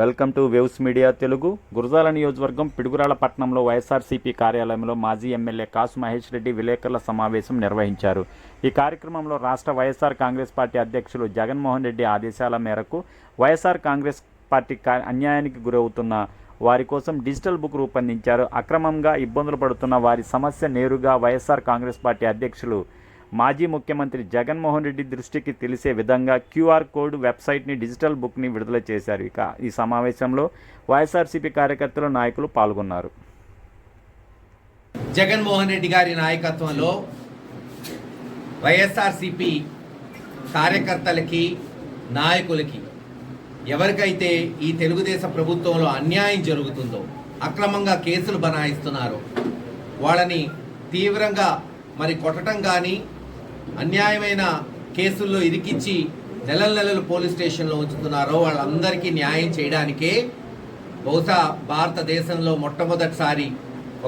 Welcome to waves media Telugu. Gurazala నియోజకవర్గం పిడుగురాల పట్టణంలో వైఎస్ఆర్సీపీ కార్యాలయంలో మాజీ ఎమ్మెల్యే కాసు మహేష్ రెడ్డి విలేకరుల సమావేశం నిర్వహించారు. ఈ కార్యక్రమంలో రాష్ట్ర వైఎస్ఆర్ కాంగ్రెస్ పార్టీ అధ్యక్షులు జగన్మోహన్ రెడ్డి ఆదేశాల మేరకు వైఎస్ఆర్ కాంగ్రెస్ పార్టీ కా- అన్యాయానికి గురవుతున్న వారి కోసం డిజిటల్ బుక్ రూపొందించారు. అక్రమంగా ఇబ్బందులు పడుతున్న వారి సమస్య నేరుగా వైఎస్ఆర్ కాంగ్రెస్ పార్టీ అధ్యక్షులు మాజీ ముఖ్యమంత్రి జగన్మోహన్ రెడ్డి దృష్టికి తెలిసే విధంగా క్యూఆర్ కోడ్ వెబ్సైట్ని డిజిటల్ బుక్ని విడుదల చేశారు. ఇక ఈ సమావేశంలో వైఎస్ఆర్సీపీ కార్యకర్తలు నాయకులు పాల్గొన్నారు. జగన్మోహన్ రెడ్డి గారి నాయకత్వంలో వైఎస్ఆర్సిపి కార్యకర్తలకి నాయకులకి ఎవరికైతే ఈ తెలుగుదేశం ప్రభుత్వంలో అన్యాయం జరుగుతుందో అక్రమంగా కేసులు బనాయిస్తున్నారో వాళ్ళని తీవ్రంగా మరి కొట్టడం కానీ అన్యాయమైన కేసుల్లో ఇరికిచ్చి నెలల నెలలు పోలీస్ స్టేషన్లో ఉంచుతున్నారో వాళ్ళందరికీ న్యాయం చేయడానికే బహుశా భారతదేశంలో మొట్టమొదటిసారి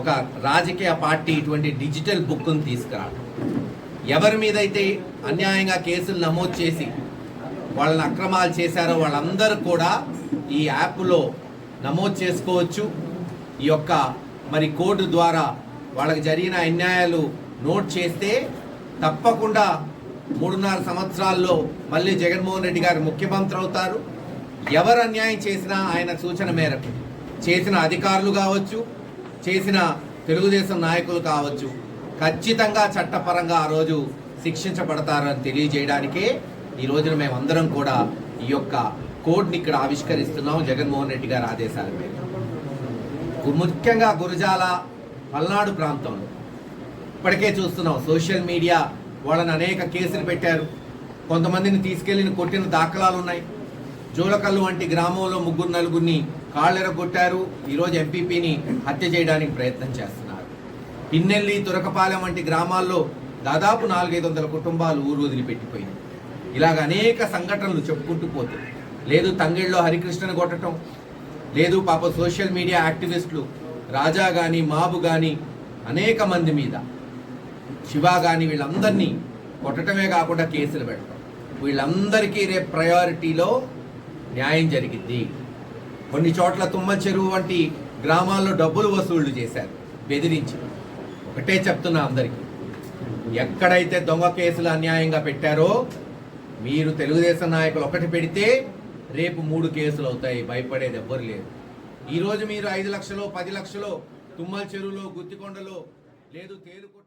ఒక రాజకీయ పార్టీ ఇటువంటి డిజిటల్ బుక్ను తీసుకురావడం. ఎవరి మీదైతే అన్యాయంగా కేసులు నమోదు చేసి వాళ్ళని అక్రమాలు చేశారో వాళ్ళందరూ కూడా ఈ యాప్లో నమోదు చేసుకోవచ్చు. ఈ యొక్క మరి కోడ్ ద్వారా వాళ్ళకి జరిగిన అన్యాయాలు నోట్ చేస్తే తప్పకుండా మూడున్నర సంవత్సరాల్లో మళ్ళీ జగన్మోహన్ రెడ్డి గారు ముఖ్యమంత్రి అవుతారు. ఎవరు అన్యాయం చేసినా ఆయన సూచన మేరకు చేసిన అధికారులు కావచ్చు చేసిన తెలుగుదేశం నాయకులు కావచ్చు ఖచ్చితంగా చట్టపరంగా ఆ రోజు శిక్షించబడతారని తెలియజేయడానికే ఈ రోజున మేమందరం కూడా ఈ యొక్క కోడ్ని ఇక్కడ ఆవిష్కరిస్తున్నాం జగన్మోహన్ రెడ్డి గారి ఆదేశాల మీద ముఖ్యంగా గురజాల పల్నాడు ప్రాంతంలో ఇప్పటికే చూస్తున్నాం. సోషల్ మీడియా వాళ్ళని అనేక కేసులు పెట్టారు. కొంతమందిని తీసుకెళ్ళిన కొట్టిన దాఖలాలు ఉన్నాయి జోలకల్లు వంటి గ్రామంలో ముగ్గురు నలుగురిని కాళ్ళెరగొట్టారు ఈరోజు ఎంపీపీని హత్య చేయడానికి ప్రయత్నం చేస్తున్నారు. పిన్నెల్లి తురకపాలెం వంటి గ్రామాల్లో దాదాపు నాలుగైదు వందల కుటుంబాలు ఊరు వదిలిపెట్టిపోయినాయి. ఇలాగ అనేక సంఘటనలు చెప్పుకుంటూ పోతే లేదు తంగేళ్ళలో హరికృష్ణను కొట్టడం లేదు పాప సోషల్ మీడియా యాక్టివిస్టులు రాజా కానీ మాబు కానీ అనేక మంది మీద శివ కానీ వీళ్ళందరినీ కొట్టడమే కాకుండా కేసులు పెట్టడం వీళ్ళందరికీ రేపు ప్రయారిటీలో న్యాయం జరిగింది కొన్ని చోట్ల తుమ్మ చెరువు వంటి గ్రామాల్లో డబ్బులు వసూళ్ళు చేశారు బెదిరించి. ఒకటే చెప్తున్నా అందరికీ ఎక్కడైతే దొంగ కేసులు అన్యాయంగా పెట్టారో మీరు తెలుగుదేశం నాయకులు ఒకటి పెడితే రేపు మూడు కేసులు అవుతాయి భయపడేది ఎవ్వరు లేదు ఈరోజు మీరు ఐదు లక్షలు పది లక్షలు తుమ్మల చెరువులో గుత్తికొండలో లేదు తేలుకొట్ల